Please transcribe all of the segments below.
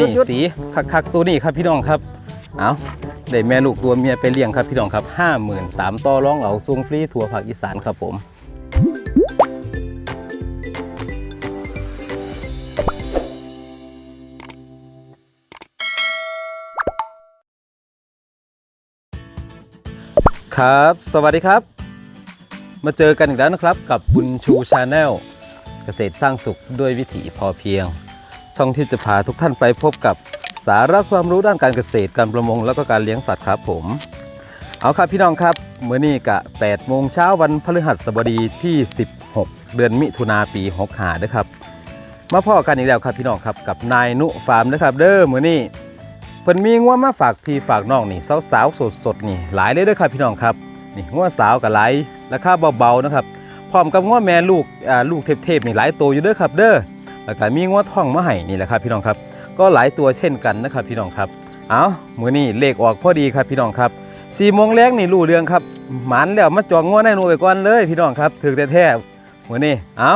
นี่หยุดสีคักๆตัวนี้ครับพี่น้องครับ เอาได้แม่ลูกตัวเมียไปเลี้ยงครับพี่น้องครับห้าหมื่นสามต่อร้องเอาซุงฟรีทั่วภาคอีสานครับผมครับ สวัสดีครับ มาเจอกันอีกแล้วนะครับกับบุญชูชาแนลเกษตรสร้างสุขด้วยวิถีพอเพียง ช่องที่จะพาทุกท่านไปพบกับสาระความรู้ด้านการเกษตรการประมง แล้วก็การเลี้ยงสัตว์ครับผม เอาครับพี่น้องครับเมื่อนี้กะ8โมงเช้าวันพฤหัสบดีที่ 16 เดือนมิถุนาปี65ด้วยครับ มาพ่อกันอีกแล้วครับพี่น้องครับกับนายนุฟาร์มนะครับ เด้อมื่อนี้เพิ่นมีงัวมาฝากพี่ฝากน้องนี่สาวๆสดๆนี่หลายเลยด้อครับพี่น้องครับนี่งัวสาวกับหลายราคาเบาๆนะครับพร้อมกับงัวแม่ลูกอ่าลูกเทพๆนี่หลายตัวอยู่เด้อครับเด้อ แล้วก็มีงัวท่องมาให้นี่แหละครับพี่น้องครับ ก็หลายตัวเช่นกันนะครับพี่น้องครับ เอามือนี้เลขออกพอดีครับพี่น้องครับสี่โมงแรงนี่รู้เรื่องครับหมันแล้วมาจองงัวในหนูไปก่อนเลยพี่น้องครับถือแท้มือนี้เอา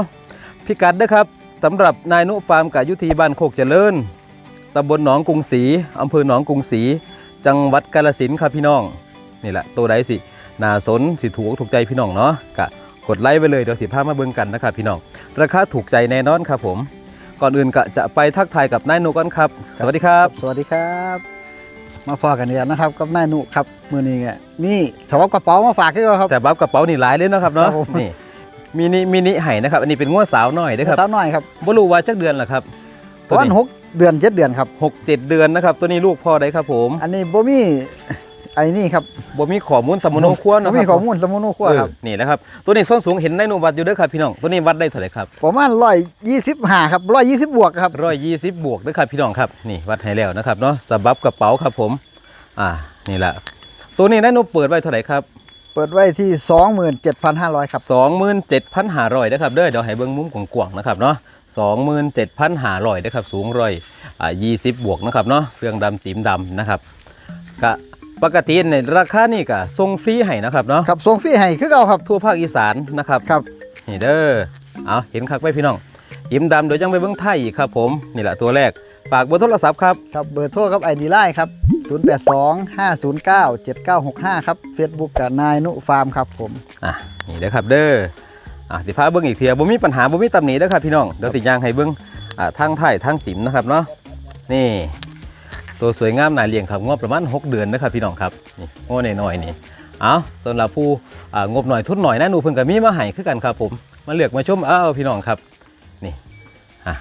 พิกัดเด้อครับสำหรับนายนุฟาร์มกับยุทธีบ้านโคกเจริญตำบลหนองกรุงศรีอำเภอหนองกรุงศรีจังหวัดกาฬสินครับพี่น้อง นี่แหละตัวใดสิน่าสนสิถูกถูกใจพี่น้องเนาะกะ กดไลค์ไปเลยเดี๋ยวสิพามาเบิ่งกันนะครับพี่น้อง ราคาถูกใจแน่นอนครับผม ก่อนอื่นก็จะไปทักทายกับนายนุก่อนครับ สวัสดีครับ สวัสดีครับ มาพอกันอีกแล้วนะครับกับนายนุครับมือนี้เนี่ยนี่ถอดกระเป๋ามาฝากให้เราครับ แต่บับกระเป๋านี่หลายเลยเนาะครับเนาะครับผม นี่มินิมินิไห่นะครับ อันนี้เป็นงวดสาวน้อยนะครับสาวน้อยครับบ่รู้ว่าจักเดือนละครับประมาณหกเดือนเจ็ดเดือนครับ หกเจ็ดเดือนนะครับ ตัวนี้ลูกพ่อได้ครับผม อันนี้บ่มี ไอ้นี่ครับบ่มีข้อมูลสมุนครัวบ่เนาะมีครับข้อมูลสมุนขั้วครับเออนี่นะครับตัวนี้ส้นสูงเห็นได้หนูวัดอยู่เด้อครับพี่น้องตัวนี้วัดได้เท่าไหร่ครับประมาณร้อยยี่สิบห้าครับร้อยยี่สิบบวกครับร้อยยี่สิบบวกเด้อครับพี่น้องครับนี่วัดให้แล้วนะครับเนาะสบับกระเป๋าครับผม อ่านี่แหละตัวนี้นายหนูเปิดไว้เท่าไหร่ครับเปิดไว้ที่สองหมื่นเจ็ดพันห้าร้อยครับสองหมื่นเจ็ดพันห้าร้อยนะครับเด้อเดี๋ยวให้เบิ้งมุมกว้างๆนะครับเนาะสองหมื่นเจ็ดพันห้าร้อยนะครับสูงร้อยอ่ายี่สิบบวกนะครับเนาะเครื่องดำสีมดำนะครับกะ ปกติในราคานี่กะทรงฟรีให้นะครับเนาะครับส่งฟรีให้คือเก่าครับทั่วภาคอีสานนะครับครับ นี่เด้อเอาเห็นคักไว้พี่น้องยิ้มดำเดี๋ยวจังไปเบิ้งไทยอีกครับผมนี่แหละตัวแรกฝากเบอร์โทรศัพท์ครับ ครับเบอร์โทรครับไอดีไลน์ครับศูนย์แปดสองห้าศูนย์เก้าเจ็ดเก้าหกห้าครับเฟซบุ๊กกับนายนุฟาร์มครับผม อะนี่เด้อครับเด้ออะสิพาเบิ้งอีกเทียบ่มีปัญหาบ่มีตำหนิเด้อครับพี่น้องเดี๋ยวติย่างให้เบิ้งอ่าทางไทยทางจิ๋มนะครับเนาะนี่ ตัวสวยงามน่าเลี้ยงครับงบประมาณ 6 เดือนนะครับพี่น้องครับนี่งบหน่อยๆนี่เอาสำหรับผู้อ่างบหน่อยทุนหน่อยนะหนูเพิ่นก็มีมาให้คือกันครับผมมาเลือกมาชมเอาพี่น้องครับนี่อะ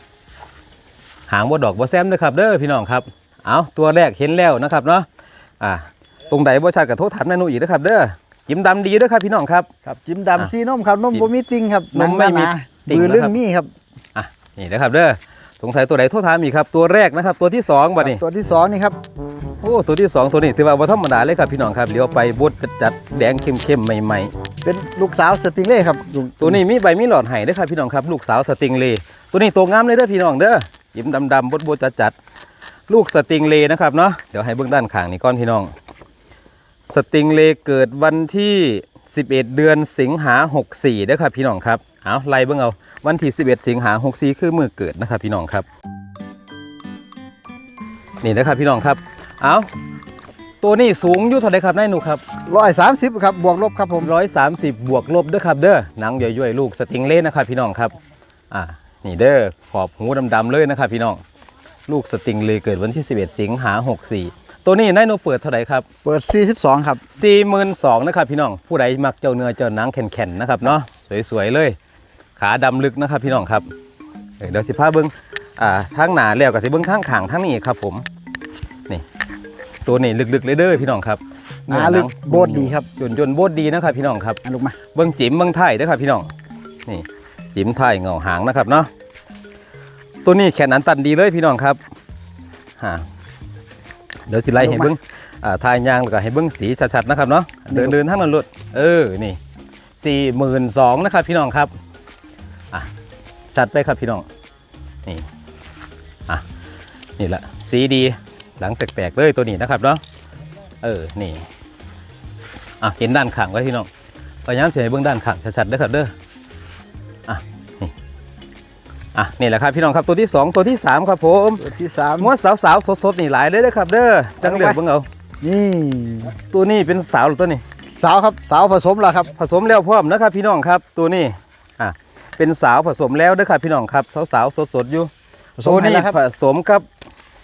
หางบ่ดอกบ่แซมเด้อครับเด้อพี่น้องครับเอาตัวแรกเห็นแล้วนะครับเนาะอะตรงใดบ่ชัดก็โทรถามแม่หนูอีกนะครับเด้อยิ้มดำดีเด้อครับพี่น้องครับครับจิ้มอะดำซีนมครับนมจิ้มบ่มีติงครับนมไม่มีหนังหนาติ่งมือนะครับเรื่องมีครับอะนี่นะครับเด้อ สงสัยตัวใดโทรถามอีกครับ ตัวแรกนะครับ ตัวที่สองบัดนี้ ตัวที่สองนี่ครับโอ้ตัวที่สองตัวนี้ถือว่าบ่ธรรมดาเลยครับพี่น้องครับเลี้ยวไปบดจัดๆแดงเข้มๆใหม่เป็นลูกสาวสติงเล่ครับลูกๆตัวนี้มีใบมีหลอดไห้เด้อครับพี่น้องครับ ลูกสาวสติงเลย์ตัวนี้ตัวงามเลยเด้อพี่น้องเด้อยิ้มดำๆบดๆจัดๆลูกสติงเลย์นะครับเนาะเดี๋ยวให้เบื้องด้านข้างนี่ก้อนพี่น้อง สติงเลย์เกิดวันที่ 11 เดือนสิงหา64เด้อครับพี่น้องครับเอาไล่เบิ่งเอา วันที่ 11 สิงหา64 คือมือเกิดนะครับพี่น้องครับ นี่นะครับพี่น้องครับ เอาตัวนี้สูงอยู่เท่าไหรครับนายหนูครับร้อยสามสิบครับบวกลบครับผมร้อยสามสิบบวกลบเด้อครับเด้อหนังย่อยๆลูกสติงเล่นะครับพี่น้องครับอ่านี่เด้อขอบหูดำๆเลยนะครับพี่น้อง ลูกสติงเลยเกิดวันที่ 11 สิงหา64 ตัวนี้นายหนูเปิดเท่าไหร่ครับเปิด 42 ครับ 42,000นะครับพี่น้องผู้ใดมักเจ้าเนื้อเจ้าหนังแข็งๆนะครับเนาะสวยๆเลย ขาดำลึกนะครับ พี่น้องครับเอ้ยเดี๋ยวสิพาเบิ้งอ่าทางหน้าแล้วกับสิเบิ้งข้างขางทางนี้ครับ ผมนี่ตัวนี้ลึกๆเลยเด้อพี่น้องครับหนาลึกโบดดีครับจนจนๆโบดดีนะครับ พี่น้องครับอะลูกมาเบิ้งจิ๋มเบิ้งไทยนะครับ พี่น้องนี่จิ๋มไทยเงาหางนะครับเนาะตัวนี้แขนอันตันดีเลยพี่น้องครับฮะเดี๋ยวสิไล่ให้เบิ้งอ่าทายยางแล้วก็ให้เบิ้งสีชัดๆนะครับเนาะเดินเดินทั้งนั้นรถเออนี่สี่หมื่นสองนะครับ พี่น้องครับอะ ชัดไปครับพี่น้อง นี่ อะ นี่แหละ สีดี หลังแปลกๆเลยตัวนี้นะครับเนาะ เออ นี่ อะ เห็นด้านข้างไว้พี่น้องพยายามเฉยเบื้องด้านข้างชัดๆเด้อครับเด้อ อะ นี่ อะ นี่แหละครับพี่น้องครับตัวที่สองตัวที่สามครับผมตัวที่สามงวดสาวๆสดๆนี่หลายเลยนะครับ เด้อ จังเหลือกเบิ่งเอา นี่ตัวนี้เป็นสาวหรือตัวนี้ สาวครับสาวผสมแล้วครับ ผสมแล้วพร้อมนะครับพี่น้องครับ ตัวนี้อะ เป็นสาวผสมแล้วเด้อครับพี่น้องครับสาวๆสดๆอยู่ผสมตัวให้นี้แล้วครับผสมกับ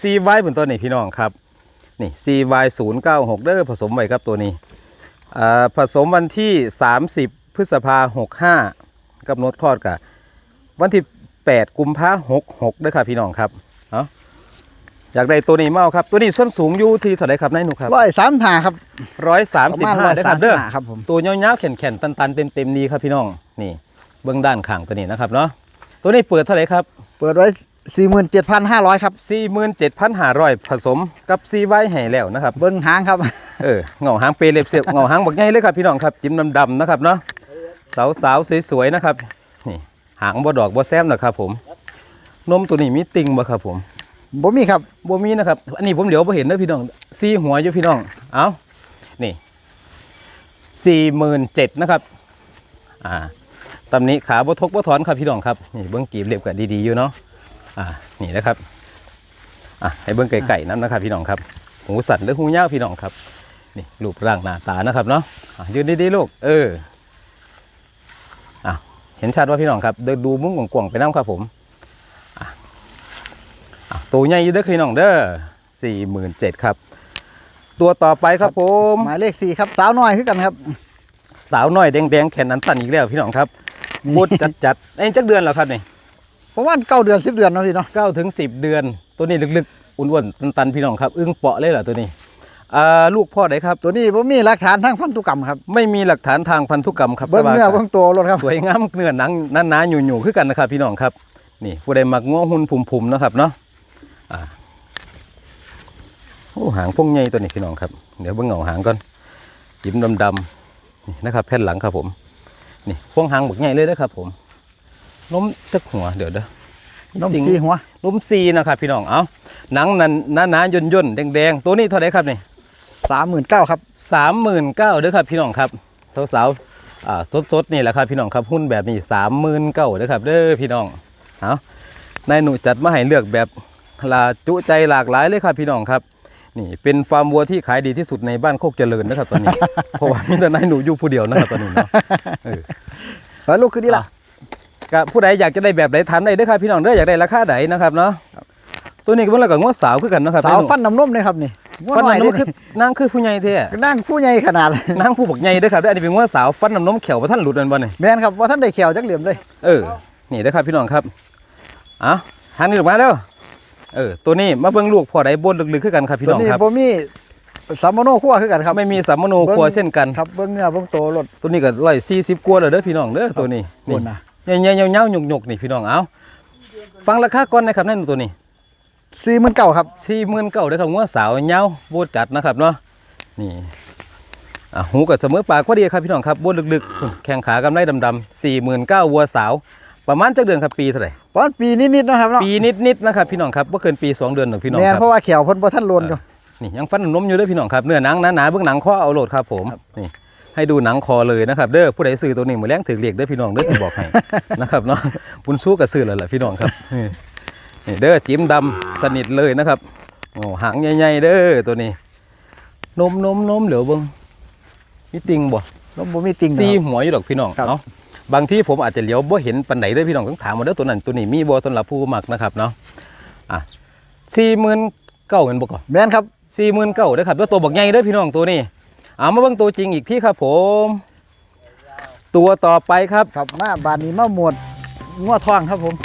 CY เป็นตัวนี้พี่น้องครับนี่ CY 0 9 6เด้อผสมไว้ครับตัวนี้อ่าผสมวันที่ 30 พฤษภา65กำหนดคลอดกับวันที่ 8 กุมภา66เด้อครับพี่น้องครับเอาอยากได้ตัวนี้เมาครับ ตัวนี้ส้นสูงอยู่ที่เท่าไหรครับนายหนูครับร้อยสามหาครับร้อยสามประสิบมาณห้าร้อยได้อคสารัมบเด้อหาครับผมตัวยาวๆแข็งๆตันๆเต็มๆดีครับพี่น้องนี่ เบื้องด้านข้างตัวนี้นะครับเนาะตัวนี้เปิดเท่าไหร่ครับ เปิดไว้สี่หมื่นเจ็ดพันห้าร้อยครับ 47,500 ผสมกับซีไว้ให้แล้วนะครับ เบิ้งหางครับ เออเงาหางเปรย์เล็บเสียบเงาหางบักใหญ่เลยครับพี่น้องครับจิ้มดำๆนะครับเนาะสาวๆสวยๆนะครับนี่หางบ่ดอกบ่แซมนะครับผมนมตัวนี้มีติ่งบ่ครับผมบ่มีครับบ่มีนะครับ อันนี้ผมเหลียวบ่เห็นเด้อพี่น้องซีหัวอยู่พี่น้องเอานี่สี่หมื่นเจ็ดนะครับอ่า ตำนี้ขาบ่ทกบ่ถอนครับพี่น้องครับนี่เบิ้งกีบเรียบกันดีๆอยู่เนาะอ่านี่นะครับอะให้เบิ้งไก่ๆน้ำนะครับพี่น้องครับหูสั่นหรือหูยาวพี่น้องครับนี่รูปร่างหน้าตานะครับเนาะอะยืนดีๆลูกเอออะเห็นชัดว่าพี่น้องครับเดินดูมุ้งกว่างๆไปน้ำครับผมอะตัวใหญ่อยู่เด้อพี่น้องเด้อสี่หมื่นเจ็ดครับ ตัวต่อไปครับผมหมายเลขสี่ครับสาวน้อยคือกันครับ สาวน้อยแดงๆแขนอันตันอีกแล้วพี่น้องครับ นี่บดจัดจัดๆไอ้จักเดือนแล้วครับนี่ประมาณเก้าเดือนสิบเดือนเนาะพี่เนาะเก้าถึงสิบเดือน ตัวนี้ลึกๆอ้วนๆตันๆพี่น้องครับ อึ้งเปาะเลยเหรอตัวนี้อ่าลูกพ่อไหนครับ ตัวนี้ผมมีหลักฐานทางพันธุกรรมครับ ไม่มีหลักฐานทางพันธุกรรมครับเบิ้งเนื้อแต่ว่าเบิ้งตัวรถครับสวยงามเนื้อหนังหนาๆหยู่ๆคือกันนะครับ พี่น้องครับ นี่ผู้ใดมักง้อหุ่นผุ่มๆนะครับเนาะอ่าโอ้หางพวงใหญ่ตัวนี้พี่น้องครับ เดี๋ยวเบิ่งเหงาหางก่อนจิ้มดำๆนี่นะครับแผ่นหลังครับผม นี่พวงหางบักใหญ่เลยนะครับผมล้มตึกหัวเดี๋ยวเด้อนมสีหัวล้มซีนะครับพี่น้องเอาหนังนั้นหนาๆย่นย่นๆแดงๆตัวนี้เท่าไหรครับนี่สามหมื่นเก้าครับสามหมื่นเก้าเด้อครับพี่น้องครับสาวๆอ่าสดๆนี่แหละครับพี่น้องครับหุ้นแบบนี้สามหมื่นเก้าเด้อครับเด้อพี่น้องเอานายหนูจัดมาให้เลือกแบบลาจุใจหลากหลายเลยครับพี่น้องครับ นี่เป็นฟาร์มวัวที่ขายดีที่สุดในบ้านโคกเจริญนะครับตอนนี้ เพราะว่ามีแต่นายหนูอยู่ผู้เดียวนะครับตอนนี้เนาะเออแล้วลูกคือนี่ล่ะก็ผู้ใดอยากจะได้แบบไหนทำได้เด้อครับพี่น้องเด้ออยากได้ราคาไหนนะครับเนาะตัวนี้ก็เป็นอะไรกับงวดสาวคือกันเนาะครับสาวพี่หฟันน้ำนมเลยครับนี่งัวฟันน้อยน้ำนนี่มคือนั่งคือผู้ใหญ่เท่นั่งคู่ใหญ่ขนาดเลยนั่งผู้บอกใหญ่เด้อครับเด้ออันนี้เป็นงวดสาวฟันน้ำนมเขียวว่าท่านหลุดอันบ่นี่แมนครับว่าท่านได้แขวจักเหลี่ยมเลย เออ นี่นะครับพี่น้องครับอะหันนี่ออกมาแล้ว เออตัวนี้มาเบิ่งลูกพอได้บนลึกๆขึ้นกันครับพี่ตัวน้องนี้ครับผมมีสามโนคั่วคือกันครับไม่มีสัมมโนครัวเช่นกันครับเบิ้งเนื้อเบิ้งตัวรถตัวนี้ก็ร้อยสี่สิบกว่าเลยเด้อพี่น้องเด้อตัวนี้คนี่นนะเงี้ยๆเงาๆหยกๆนี่พี่น้องเอาฟังราคาก่อนนะครับนั่นตัวนี้สี่หมื่นเก้าครับสี่หมื่นเก้าเด้อครับงวสาวเงาโบดจัดนะครับเนาะนี่อะหูกับเสมอปากก็ดีครับพี่น้องครับโบดลึกๆแข้งขากำไรดำๆสี่หมื่นเก้าวัวสาว ประมาณจักเดือนครับปีเท่าไหร่ประมาณปีนิดๆนะครับเนาะปีนิดๆนะครับพี่น้องครับว่าเกินปีสองเดือนหนึ่งพี่น้องแมนคเพรับราะว่าแขวเพิ่นบ่ท่านโลนอยู่ นี่ยังฟันนมอยู่เด้วยพี่น้องครับเนื้อหนังหนาๆเบื้องหนังข้อเอาโหลดครับผมนี่ให้ดูหนังคอเลยนะครับเด้อผู้ใดซื้อตัวนี้มือแรงถือเรียกเด้อพี่น้องเด้อที่บอกให้ นะครับเนาะบุญสู้กับซื้อแล้วแหละพี่น้องครับนี่นี่เด้อจิ้มดำสนิทเลยนะครับโอ้หางใหญ่ๆเด้อตัวนี้นมนมนมเหลือเบิ้งมีติงบ่แล้วบ่มีติ่งนะตีครับ หัวอยู่ดอกพี่น้องครับ เนาะ บางที่ผมอาจจะเหลียวบ่เห็นปันไหนเด้อพี่น้องต้องถามมาเด้อตัวนั้นตัวนี้มีบ่สำหรับผู้มักนะครับเนาะอะสี่หมื่นเก้าเงินบ่ก่อนแมนครับสี่หมื่นเก้าเด้อครับแล้วตัวบักใหญ่เด้อพี่น้องตัวนี้เอามาเบิ่งตัวจริงอีกที่ครับผม ตัวต่อไปครับครับมาบานนี้มาหมวดงัวทองครับผม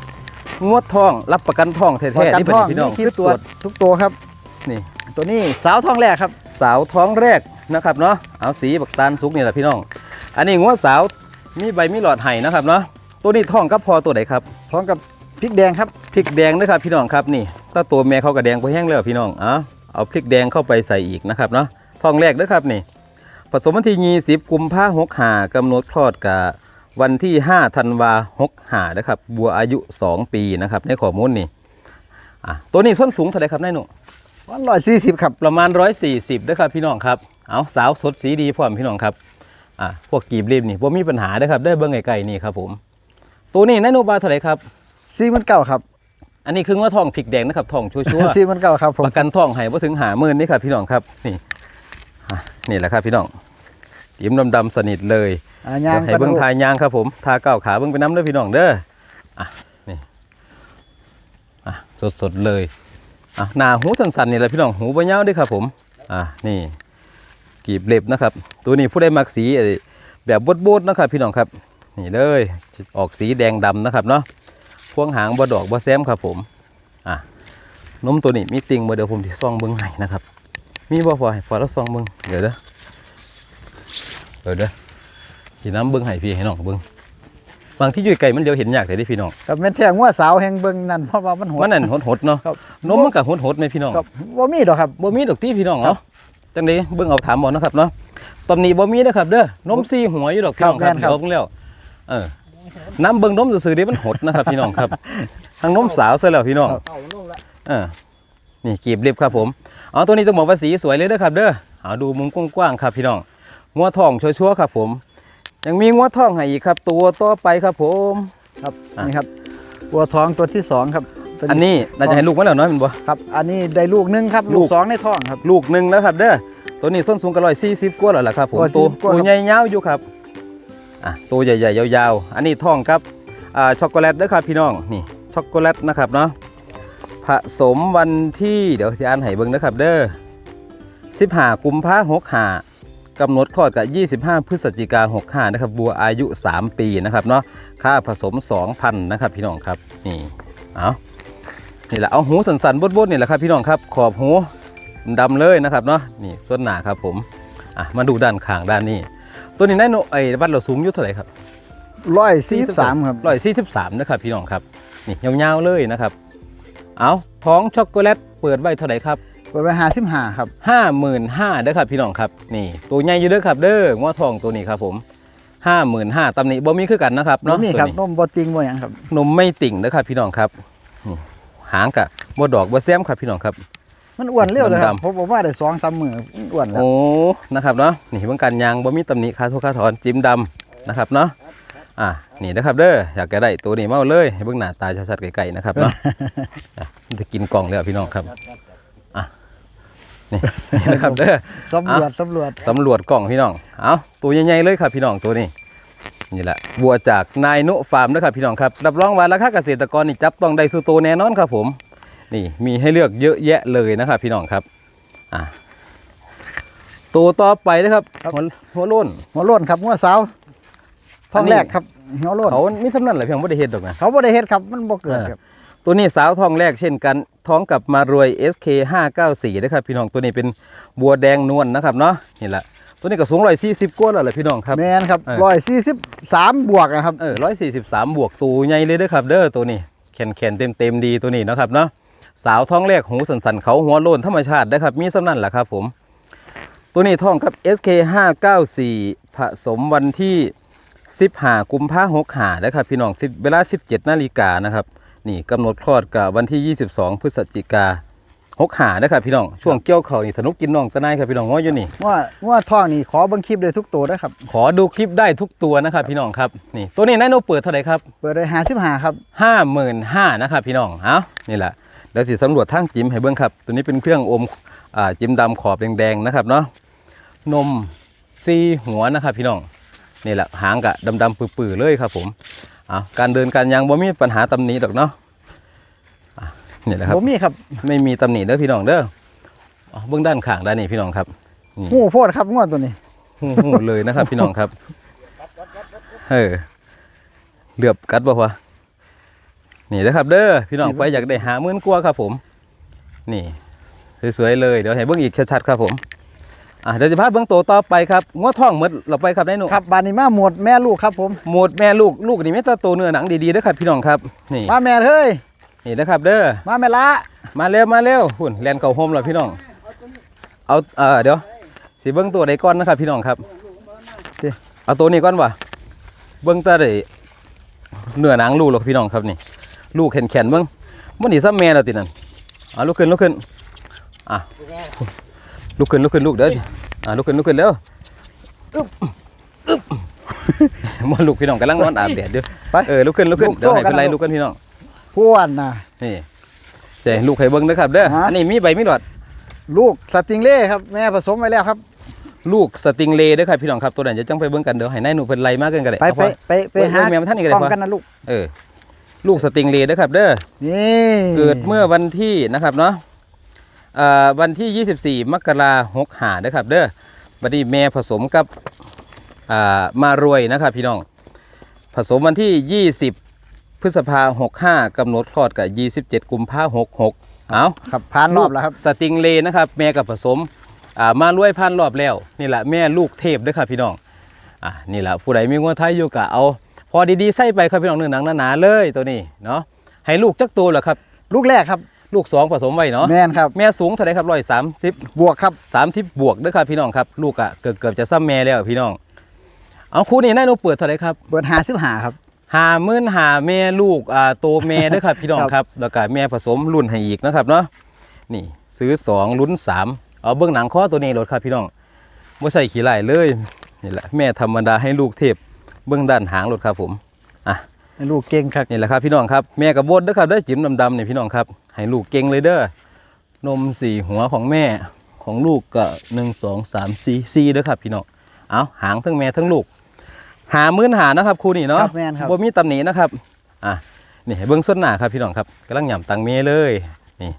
งวดทองรับประกันทองแท้ประๆกันที่เป็นทองพี่น้องมีคลิปตรวจทุกตัวครับนี่ตัวนี้สาวทองแรกครับ สาวท้องแรกนะครับเนาะเอาสีบักตาลสุกนี่แหละพี่น้อง อันนี้งวดสาว มีใบมีหลอดไห้นะครับเนาะตัวนี้ท้องกับพอตัวไหนครับพร้อมกับพริกแดงครับพริกแดงนะครับพี่น้องครับนี่ถ้าตัวแม่เขากระแดงพอแห้งแล้วพี่น้องเอาเอาพริกแดงเข้าไปใส่อีกนะครับเนาะท้องแรกนะครับนี่ ผสมวันที่ยี่สิบกุมภาหกหากำหนดคลอดกับวันที่ห้าธันวาหกหานะครับบัวอายุสองปีนะครับในข้อมูลนี่อะตัวนี้ส้นสูงเท่าไหรครับนายหนูวันร้อยสี่สิบครับประมาณร้อยสี่สิบนะครับพี่น้องครับเอาสาวสดสีดีพร้อมพี่น้องครับ อะพวกกีบริบนี่ผมมีปัญหานะครับได้เบิ้งไก่ๆนี่ครับผม ตัวนี้นายหนูบาเท่าไหรครับสี่หมื่นเก้าครับอันนี้คือว่าทองพริกแดงนะครับทองชัวร์สี่หมื่นเก้าครับผๆมประกันทองให้บ่ถึงหาหมื่นนี่ครับพี่น้องครับนี่อะนี่แหละครับพี่น้องยิ้มดำๆสนิทเลยอ่าเดี๋ยางยวให้กันเบิ้งลูกทายยางครับผมทาเก้าวขาเบิ้งไปน้ำเด้อพี่น้องเด้ออะนี่อะสดๆเลยอะหน้าหูสันๆนี่แหละพี่น้องหูบ่ยาวเด้วยครับผมอะนี่ กีบเล็บนะครับ ตัวนี้ผู้ได้มักสีไอ้แบบบดๆนะครับ พี่น้องครับ นี่เลยออกสีแดงดำนะครับเนาะพวงหางบ่ดอกบ่แซมครับผมอะนมตัวนี้มีติงบ่เดี๋ยวผมที่ซองเบิ้งให้นะครับ มีบ่พอให้พอแล้วซองเบิ้งเดี๋ยวเด้อเดี๋ยวเด้อสีน้ำเบิ้งให้พี่ให้น้องเบิ้งบางที่อยู่ไกลมันเดียวเห็นยากแต่ได้พี่น้องกับแม่นแท้งว่าสาวแห่งเบิ่งนั่นเพราะว่ามันโหดมันนั่นหดๆเนาะครับนมมันกับหดๆไหมพี่น้องครับบ่มีดอกครับบ่มีดอกที่พี่น้องเนาะ จังไดเบิ้งเอาถามหมอนะครับเนาะตอนนี้บ่มีนะครับเด้อนมซีหัวอยู่ดอกพี่น้องคครัรับบแม่นครับเดี๋ยวเบิ่งแล้วเออน้ำเบิ้งนมซื่อๆเด้มันหดนะครับพี่น้องครับทางนมสาวซะแล้วพี่น้อง เออนี่กีบเล็บครับผมอ๋อตัวนี้ต้องบอกว่าสีสวยเลยเด้อครับ เด้อเอาดูมุมกว้างๆครับพี่น้องงัวทองชัวร์ๆครับผม ยังมีงัวทองให้อีกครับ ตัวต่อไปครับผม ครับอะนี่ครับตัวท้องตัวที่สองครับ ตัวอันนี้น่าจะให้ลูกมาแล้วเนาะแมันบ่ ครับ อันนี้ได้ลูกหนึงครับ ลูลูก กสองในท้องครับ ลูกหนึ่งแล้วครับเด้อ ตัวนี้ส้นสูงกันร้อยสี่สิบกว่าแล้วล่ะครับผมร้อยสี่ตัวสิบกว่าตัวครับใหญ่ยาวอยู่ครับ อะ ตัวใหญ่ๆยาวๆ อันนี้ท่องครับ อ่า ช็อกโกแลตเด้อครับพี่น้อง นี่ ช็อกโกแลตนะครับเนาะ ผสมวันที่ เดี๋ยวที่อ่านให้เบิ่งนะครับเด้อสิบห้ากุมภาหกห้ากำหนดคลอดกับ 25 พฤศจิกา65นะครับ บัวอายุ 3 ปีนะครับเนาะ ค่าผสม 2,000นะครับพี่น้องครับ นี่ เอา นี่แหละเอาหูสันๆบดๆนี่แหละครับพี่น้องครับขอบหูดำเลยนะครับเนาะนี่ส่วนหนาครับผมอะมาดูด้านข้างด้านนี้ ตัวนี้แน่นไอ้วัดเราสูงอยู่เท่าไหร่ครับร้อยสี่สิบสามครับร้อยสี่สิบสามนะครับพี่น้องครับนี่ยาวๆเลยนะครับ เอาท้องช็อกโกแลตเปิดไว้เท่าไหร่ครับเปิดไว้ห้าสิบห้าครับห้าหมื่นห้าเด้อครับพี่น้องครับนี่ตัวใหญ่อยู่เด้อครับ เด้อง้อทองตัวนี้ครับผมห้าหมื่นห้าตำหนิบ่มีคือกันนะครับน้อเนาะนี่ครับตัวนมบ่จริงบ่หยังครับนมไม่ติ่งเด้อครับพี่น้องครับนี่ หางกะบ่ดอกบ่แซมครับพี่น้องครับมันอ้วนเร็วเลยครับดำๆผมบอกว่าได้สองสามมือมันอ้วนแล้วโอ้นะครับเนาะนี่เบิ่งการยางบ่มีตำหนิคาโทคาถอนจิ้มดำนะครับเนาะอะนี่นะครับเด้ออยากจะได้ตัวนี้มาเอาเลยให้เบิ่งหน้าตาชัดๆไกลๆนะครับเนาะอะมันจะกินกล่องแล้วพี่น้องครับอะนี่นี่นะครับเด้อสำรวจสำรวจสำรวจกล่องพี่น้องเอาตัวใหญ่ๆเลยครับพี่น้องตัวนี้ นี่แหละบัวจากนายนุฟาร์มนะครับพี่น้องครับรับรองว่าราคาเกษตรกรนี่จับต้องได้สู่โตวแน่นอนครับผมนี่มีให้เลือกเยอะแยะเลยนะครับพี่น้องครับอะตัวต่อไปนะครับหัวหัวโล้นหัวโล้นครับหัวสาวท้องอันนี้แรกครับหัวโล้นเขามีสำนันแหละเพียงไม่ได้เห็ดดอกนะเขาบ่ได้เฮ็ดครับมันบ่เกิดครับตัวนี้สาวทองแรกเช่นกันท้องกับมารวย SK 594นะครับพี่น้องตัวนี้เป็นบัวแดงนวลนะครับเนาะนี่แหละ ตัวนี้ก็สูงร้อยสี่สิบกว่าแล้วแหละพี่น้องครับ แมนครับเออ ร้อยสี่สิบสามบวกนะครับ เออร้อยสี่สิบสามบวกตูใหญ่เลยเด้อครับเด้อตัวนี้แขนแขนเต็มเต็มๆดีตัวนี้เนาะครับเนาะสาวท้องแรกหูสันสันๆเขาหัวโลนธรรมชาติได้อครับ มีสำนั่นแหละครับผม ตัวนี้ท้องครับ SK 594ผสมวันที่15กุมภาหกหาได้อครับ พี่น้อง10เวลา 17นาฬิกานะครับ นี่กำหนดคลอดกับวันที่ 22 พฤศจิกา หกหาได้อครับพี่น้องช่วงเกี่ยวเขาวนี่สนุกกินน้องตะนายครับพี่น้องง้ออยู่นี่ว่าว่าท้องนี่ขอเบิ่งคลิปได้ทุกตัวนะครับ ขอดูคลิปได้ทุกตัวนะครับพี่น้องครับนี่ตัวนี้นายโนเปิดเท่าไหร่ครับเปิดได้ห้าสิบห้าครับห้าหมื่นห้านะครับพี่น้องเอานี่แหละเดี๋ยวสิสำรวจทางจิ้มให้เบิ้งครับ ตัวนี้เป็นเครื่องอมอ่าจิ้มดำขอบแดงๆนะครับเนาะนมซีหัวนะครับพี่น้องนี่แหละหางกะดำๆปื้อๆเลยครับผมเอาการเดินการยางบ่มีปัญหาตำหนิดอกเนาะอะ นี่แหละครับผมมีครับไม่มีตำหนิเด้อพี่น้องเด้อเอาเบื้องด้านข้างด้านนี้พี่น้องครับนี่หูโพดครับงวดตัวนี้หูหูเลยนะครับ พี่น้องครับเออเหลือบกัดบ่วะนี่นะครับ เด้อพี่น้องไปอยากได้หาหมื่นกว่าครับ ผม นี่สวยๆเลยเดี๋ยวให้เบิ้งอีกชัดๆครับผมอะเดี๋ยวจะพาเบิ้งโตวต่อไปครับง้อท้องหมดเราไปครับได้หนูครับบานนี้มาหมดแม่ลูกครับผมหมดแม่ลูกลูกนี่ไม่ตาโตวเนื้อหนังดีๆเด้อครับพี่น้องครับนี่มาแม่เฮ้ย นี่นะครับเด้อมาแม่ละมาเร็วมาเร็วหุ่นแลนเก่าโฮมแล้วพี่น้อง เอาเออเดี๋ยวสิเบิ้งตัวใดก่อนนะครับ พี่น้องครับเอาตัวนี้ก่อนวะเบิ้งตาได้เนื้อหนังลูกหรอกพี่น้องครับนี่ ลูกแข็งๆเบิ้งมันนี่ซ้ำแม่แล้วตินั่นอะลุกขึ้นลุกขึ้นอะลุกขึ้นลุกขึ้นลูกเด้ออะลุกขึ้นลุกขึ้นเร็วอึ๊บอึ๊บมันลูกพี่น้องกำลังนอนอาบแดดเด้อไปเออลุกขึ้นลุกขึ้นลูกเดี๋ยวให้โซ่กันเป็นไรนะลูลุกกกันพี่น้อง พ่วนนะนี่เดี๋ยวลูกไข่เบิ้งนะครับเด้อฮะ อันนี้มีใบมีหลอด ลูกสติงเล่ครับ แม่ผสมไว้แล้วครับ ลูกสติงเลย์เด้อครับพี่น้องครับตัวนั้นจะจังไปเบิ้งกันเดี๋ยวให้นายหนูเพิ่นไล่มากเกินกันเลยไปเอาไปพอ ไปไปเว้ยหาเว้ยแม่มาท่านอีกเลยกล้องพอกันนะลูกเออลูกสติงเลย์เด้อครับเด้อ นี่เกิดเมื่อวันที่นะครับเนาะเอ่อวันที่ 24 มกราหกหาเด้อครับเด้อบัดนี้แม่ผสมกับอ่ามารวยนะครับพี่น้อง ผสมวันที่20 พฤษภาหกห้ากำหนดคลอดกับ27กุมภาหกหกเอาครับผ่านรอบแล้วครับ สติงเลย์นะครับ แม่กับผสมอ่ามารวยพันรอบแล้ว นี่แหละแม่ลูกเทพเด้อครับพี่น้องอะนี่แหละผู้ใดมีงัวไทยอยู่กะเอา พอดีๆใส่ไปครับพี่น้องเนื้อหนังหนาๆเลยตัวนี้เนาะให้ลูกจักตัวเหรอครับ ลูกแรกครับ ลูกสองผสมไว้เนาะแมนครับ แม่สูงเท่าไหรครับร้อยสามสิบบวกครับสามสิบบวกเด้อครับพี่น้องครับ ลูกอะเกือบเกือบจะซ้ำแม่แล้วพี่น้อง เอาคู่นี้นายหนูเปิดเท่าไหรครับ เปิดหาสิบหาครับ หามื่นหาแม่ลูกอ่าโตแม่เด้อครับพี่น้องครับครับ แล้วก็แม่ผสมรุ่นให้อีกนะครับเนาะนี่ซื้อสองลุ้นสามเอาเบื้องหนังข้อตัวนี้โหลดครับพี่น้องไม่ใส่ขี้ไหลเลยนี่แหละแม่ธรรมดาให้ลูกเทพเบื้องด้านหางโหลดครับผมอะให้ลูกเก่งครับนี่แหละครับพี่น้องครับแม่กับบดเด้อครับได้อจิ๋มดำๆนี่พี่น้องครับให้ลูกเก่งเลยเด้อนมสี่หัวของแม่ของลูกก็หนึ่งสองสามสี่สี่เด้อครับพี่น้องเอาหางทั้งแม่ทั้งลูก หามื้นหานะครับครูนี่เนาะครับแม่นครับ บ่มีตำหนินะครับ อะนี่ให้เบิ้งส้นหน้าครับพี่น้องครับกำลังหย่ำตังเมเลยนี่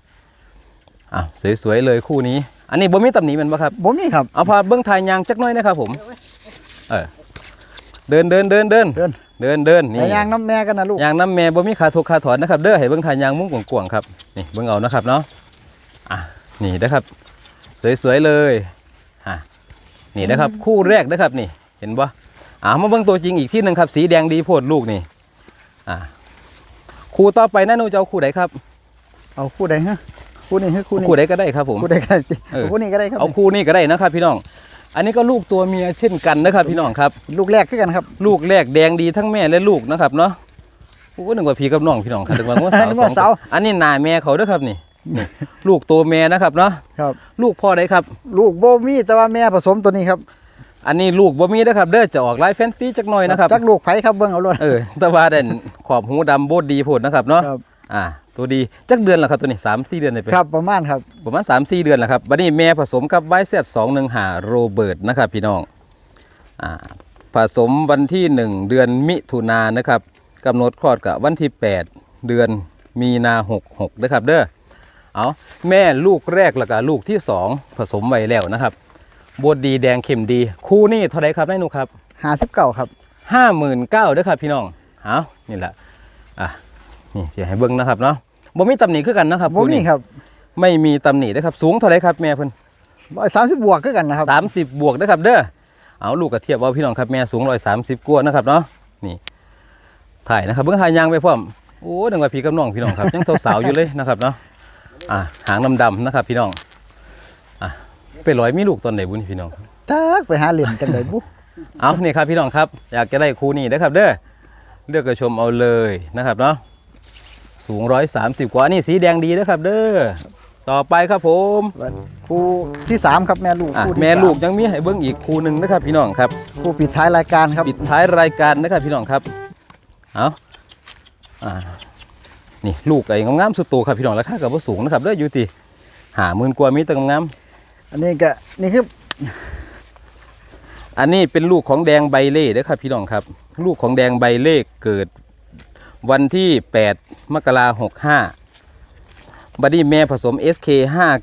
อะสวยๆเลยคู่นี้ อันนี้บ่มีตำหนิแมันบ่ครับผมนี่ครับ เอาพาเบิ้งทายยางจักหน้อยนะครับผม เออ เดินเดินเดินเดินเดิน เดินเดินนี่แต่ยางน้ำแม่กันนะลูก ยางน้ำแม่บ่มีขาทุกขาถอนนะครับ เด้อให้เบิ่งทายยางมุ้งกวางๆครับ นี่เบิ่งเอานะครับเนาะ อะ นี่นะครับ สวยๆเลย อะ นี่นะครับ คู่แรกนะครับนี่ เห็นบ่ อ่ามาเบิ่งตัวจริงอีกที่หนึ่งครับ สีแดงดีโพดลูกนี่อะคู่ต่อไปนะหนูจะเอาคู่ไหนครับ เอาคู่ใดฮะคู่นี้ฮะคู่นี้คู่ไหนก็ได้ครับผมคู่ใดก็ได้เออคู่นี้ก็ได้ครับเอาคู่นี้ก็ได้นะครับ พี่น้อง อันนี้ก็ลูกตัวเมียเช่นกันนะครับ พี่น้องครับ ลูกแรกคือกันครับ ลูกแรกแดงดีทั้งแม่และลูกนะครับเนาะโอ้นึกว่าพี่กับน้องพี่น้องครับนึกว่างัวสาวนึกสว่าองสาวตัวอันนี้นาแม่เขาเด้อครับนี่นี่ลูกตัวแม่นะครับเนาะครับ ลูกพ่อได้ครับ ลูกโบมีแต่ว่าแม่ผสมตัวนี้ครับ อันนี้ลูกบ่มีนะครับ เด้อจะออกลายแฟนซีจักหน่อยนะครับจักลูกไผครับเบิ่งเอาเลยเออแต่ว่าเด่นขอบหูดำโบดดีโพดนะครับเนาะครับอ่า ตัวดีจักเดือนละครับตัวนี้สามสี่เดือนเลยไปครับประมาณครับประมาณสามสี่เดือนแหละครับบัดนี้แม่ผสมกับไวเซตสองหนึ่งหาโรเบิร์ตนะครับ พี่น้องอ่าผสมวันที่หนึ่งเดือนมิถุนายนนะครับกำหนดคลอดกับวันที่แปดเดือนมีนาหกหกนะครับเด้อเอาแม่ลูกแรกแล้วก็ลูกที่สองผสมไว้แล้วนะครับ บดดีแดงเข็มดี คู่นี้เท่าไรครับนายหนูครับหาสิบเก้าครับห้าหมื่นเก้าเด้อครับพี่น้องเอานี่แหละอะนี่เดี๋ยวให้เบิ้งนะครับเนาะบ่มีตำหนิคือกันนะครับโบมีนี้ครับ ไม่มีตำหนินะครับ สูงเท่าไรครับแม่เพิ่นสามสิบบวกคือกันนะครับสามสิบบวกนะครับเด้อเอาลูกกระเทียบเอาพี่น้องครับแม่สูงร้อยสามสิบกว่านะครับเนาะนี่ถ่ายนะครับเบื้องถ่ายยางไปพร้อมโอ้ดังว่าพี่กับน้องพี่น้องครับยังสาวๆอยู่เลยนะครับเนาะอะหางดำๆนะครับ พี่น้องอะ ไปร้อยมีลูกตอนไหนบุญพี่น้องจักไปหาเหรียญจังไดบุเอานี่ครับพี่น้องครับ อยากจะได้คู่นี้นะครับ เด้อเลือกกระชมเอาเลยนะครับเนาะสูงร้อยสามสิบกว่านี่สีแดงดีนะครับ เด้อต่อไปครับผมคู่ที่สามครับแม่ลูกอะคู่ที่แม่สาลูกยังมีให้เบิ้งอีกคู่หนึ่งนะครับ พี่น้องครับคู่ปิดท้ายรายการครับปิดท้ายรายการนะครับพี่น้องครับเอาอ่านี่ลูกไอ้งามๆสุดโตครับพี่น้องราคากับว่าสูงนะครับเด้ออยู่ที่หาหมื่นกว่ามีแต่งาม อันนี้ก็นี่คือ อันนี้เป็นลูกของแดงใบเล่เด้อครับพี่น้องครับ ลูกของแดงใบเล่เกิด วันที่ 8 มกราหกห้าบัดดี้แม่ผสม SK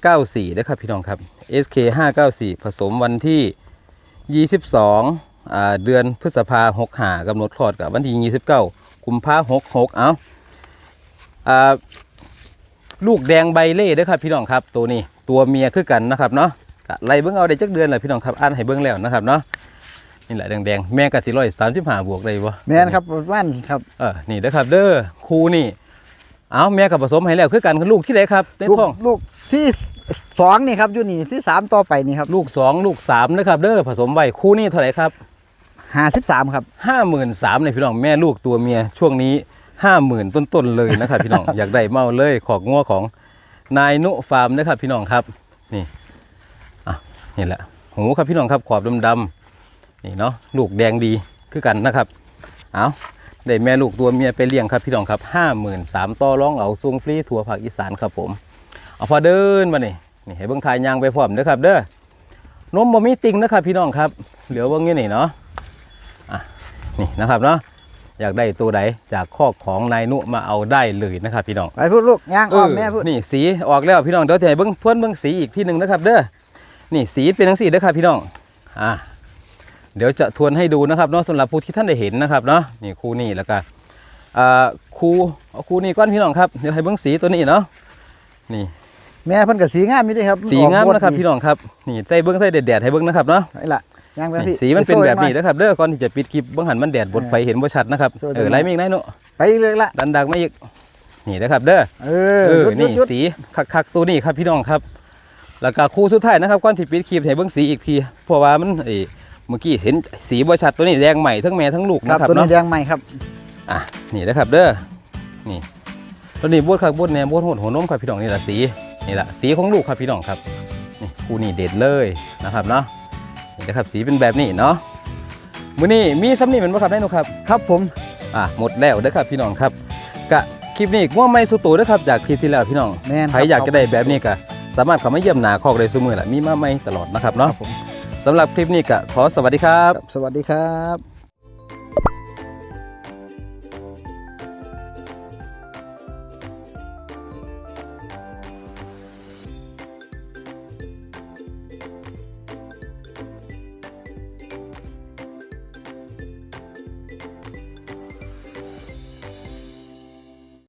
594นะครับพี่น้องครับ SK 594ผสมวันที่ 22 เดือนพฤษภาหกหากำหนดคลอดกับวันที่ 29กุมภาหกหกเอาอาลูกแดงใบเล่ด้อครับพี่น้องครับตัวนี้ ตัวเมียคือกันนะครับเนาะก็ไล่เบิ้งเอาได้จักเดือนแหละพี่น้องครับอ่านให้เบิ้งแล้วนะครับเนาะนี่แหละแดงๆแม่กะสิร้อยสามสิบห้าบวกเลยบ่แม่นครับประมาณครับเออนี่นะครับ เด้อครูนี่เอาแม่กับผสมให้แล้วคือกันคือลูกที่ไหนครับในลูกท้องลูกที่สองนี่ครับอยู่นี่ที่สามต่อไปนี่ครับลูกสองลูกสามนะครับเด้อผสมไว้คู่นี่เท่าไหร่ครับหาสิบสามครับห้าหมื่นสามในพี่น้องแม่ลูกตัวเมียช่วงนี้ห้าหมื่นต้นๆเลยนะครับพี่น้องอยากได้เมาเลยขอกงัวของ นายนุฟาร์มนะครับพี่น้องครับนี่อะนี่แหละหูครับพี่น้องครับขอบดำๆนี่เนาะลูกแดงดีคือกันนะครับเอาได้แม่ลูกตัวเมียไปเลี้ยงครับพี่น้องครับห้าหมื่นสามต่อร้องเอาซุงฟรีทัวร์ภาคอีสานครับผมเอาพอเดินมานี่นี่ให้เบิ่งทายยางไปพร้อมเด้อครับ เด้อนมบ่มีติงนะครับพี่น้องครับ เหลือเบิ่งนี่นี่เนาะอะนี่นะครับเนาะ อยากได้ตัวใดจากข้อกของนายนุมาเอาได้เลยนะครับพี่น้องไปพูดลูกย่างอ้อมเออแม่พูดนี่สีออกแล้วพี่น้องเดี๋ยวจะให้เบิ้งทวนเบิ้งสีอีกที่หนึ่งนะครับ เด้อนี่สีเป็นทั้งสีเด้อครับพี่น้องอ่าเดี๋ยวจะทวนให้ดูนะครับเนาะสำหรับผู้ที่ท่านได้เห็นนะครับเนาะนี่คู่นี้แล้วก็อ่าคู่เอาคู่นี้ก้อนพี่น้องครับเดี๋ยวให้เบิ้งสีตัวนี้เนาะนี่แม่เพิ่นก็สีงามอยู่เด้ครับสีงามนะครับออกพี่น้องครับนี่ใต้เบิ้งใต้แดดๆให้เบิ้งนะครับเนาะไอ้ล่ะ ย่างไปนี่พี่สีมันเป็นแบบนี้โซ่หอยนะครับเด้อก่อนที่จะปิดคลิปเบิ้งหันมันแดดบดไฟเห็นบ่ชัดนะครับโซ่ดูเออไล่ไม่อีกไหนเนาะไปอีกเลยละดันดักไม่อีกนี่นะครับเด้อเออเออหยุดนี่หยุดสีคักๆตัวนี้ครับพี่น้องครับ แล้วก็คู่สุดท้ายนะครับก่อนที่ปิดคลิปให้เบิ่งสีอีกทีเพราะว่ามันไอ้เมื่อกี้เห็นสีบ่ชัดตัวนี้แดงใหม่ทั้งแม่ทั้งลูกครับนะครับตัวนี้เนาะแดงใหม่ครับอะนี่นะครับเด้อนี่ตัวนี้บวดคักบวดแหนบวดโหดหัวนมครับพี่น้องนี่แหละสีนี่แหละสีของลูกครับพี่น้องครับนี่คู่นี้เด็ดเลยนะครับเนาะ นี่นะครับสีเป็นแบบนี้เนาะมื้อนี้มีซ้ำนี่เหมือนบ่ครับได้หนูครับ ครับผม อะหมดแล้วเด้อครับพี่น้องครับกะคลิปนี้ง่วงไม่สุดโตัวเด้อครับจากคลิปที่แล้วพี่น้องแม่นใครอยากจะได้แบบนี้ก็สามารถเข้ามาเยี่ยมหนาคอกได้ซุมือแหละมีมาไม่ตลอดนะครับครัเนาะบผมสำหรับคลิปนี้ก็ขอสวัสดีครับครับสวัสดีครับ